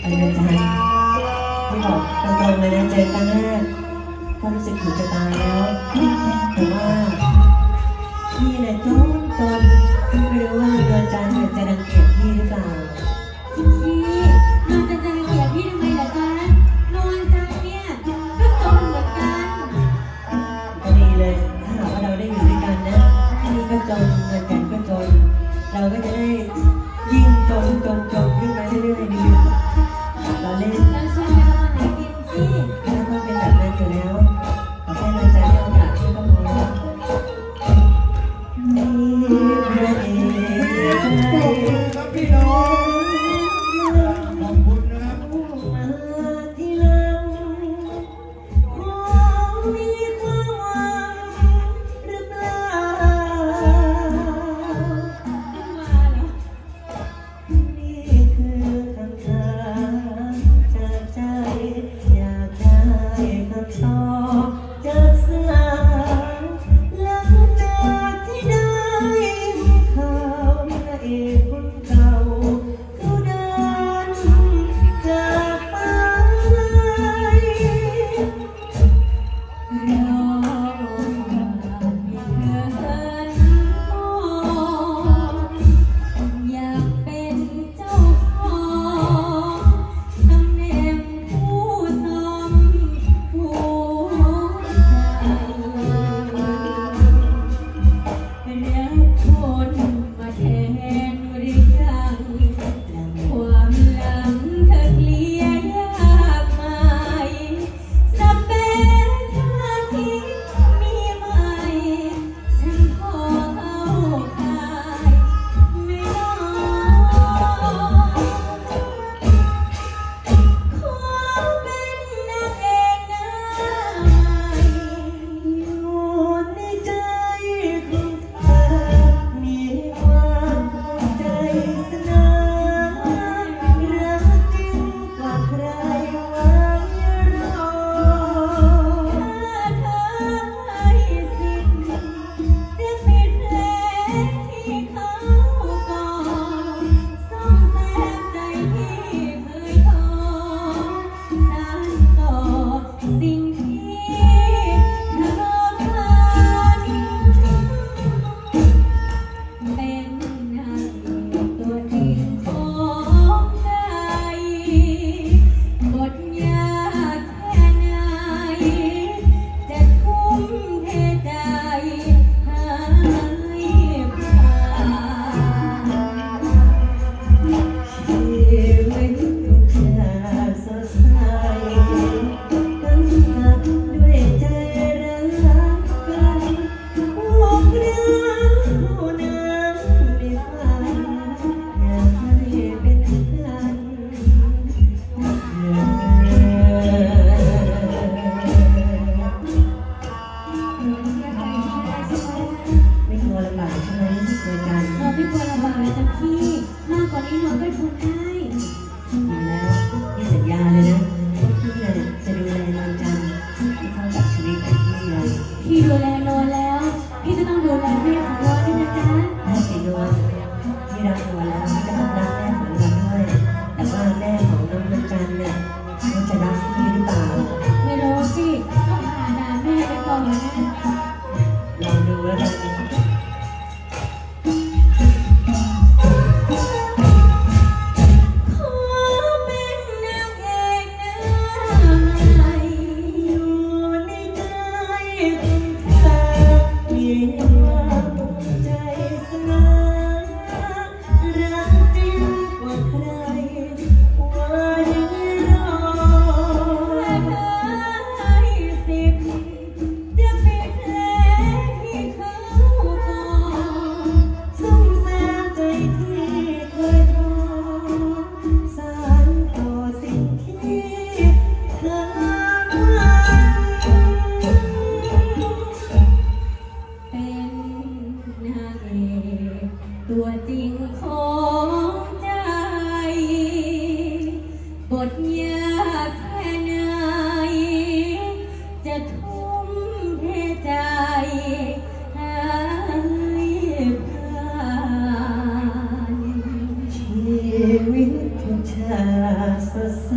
อะไรนะคะไม่บอกตรงๆเลยนะเจอกันแรกก็รู้สึกหูกจะตายแล้ว แต่ว่าพี่เนี่ยจนจนไม่รู้ว่าเดือนจันทร์จะรังเกียจพี่หรือเปล่า ตัวจริงของใจ บทยากแค่ไหน จะทุ่มเทใจให้ผ่านชีวิตของเธอสดใส